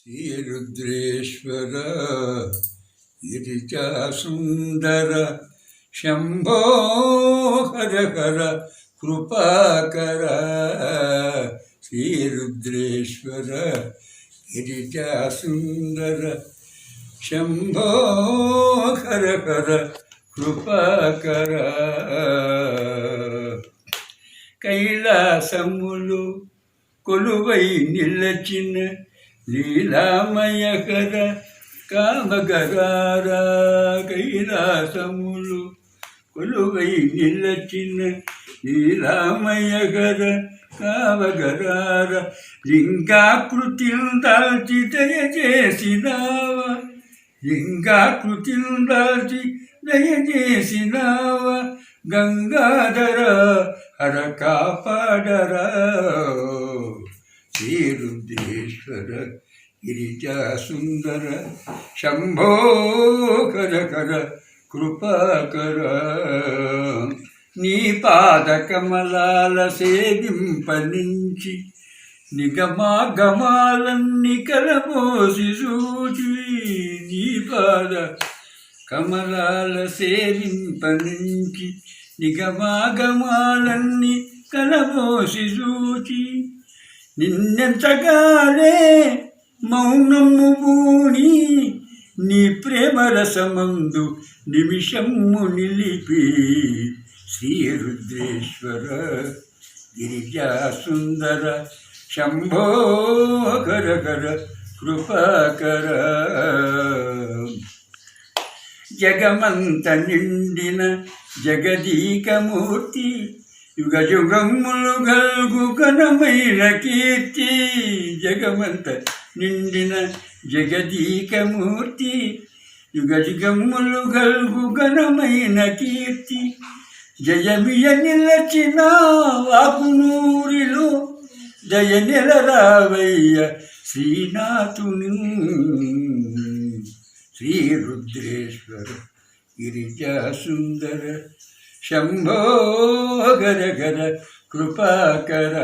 శ్రీరుద్రేశ్వర గిరిజా సుందర శంభో హర హర కృపాకర. శ్రీరుద్రేశ్వర గిరిజా సుందర శంభో హర హర కృపాకర. కైలాసములు కొలువై నిలచిన లీలామయకర కామకరార కైలాసములు కొలువై నిలచిన లీలామయకర కామకరార లింగాకృతిని దాల్చి దయచేసినావా లింగాకృతిని దాల్చి దయచేసినావా గంగాధర హర కాపాడర ఈశ్వర గిరిజా సుందర శంభో కర కర కృపాకర నీ పాద కమలాల సేవింపనించి నిగమాగమాలన్నీ కలమోసి సూచి నీ పాద కమలాల సేవింపనించి నిగమాగమాలన్నీ కలమోసి చూచి నిన్నెంతగానే మౌనము బూని నీ ప్రేమ రసమందు నిమిషము నిలిపి శ్రీరుద్రేశ్వర గిరిజా సుందర శంభో కర కర కృపాకర. జగమంత నిండిన జగదీకమూర్తి యుగ యుగములు గల్గు ఘనమైన కీర్తి జగమంత నిండిన జగదీకమూర్తి. యుగ యుగములు గల్గు ఘనమైన కీర్తి జయమియ నిలచిన వాకునూరిలో జయ నిలరావయ్య శ్రీనాథుని. శ్రీరుద్రేశ్వర గిరిజా సుందర శంభో గర గర కృపాకర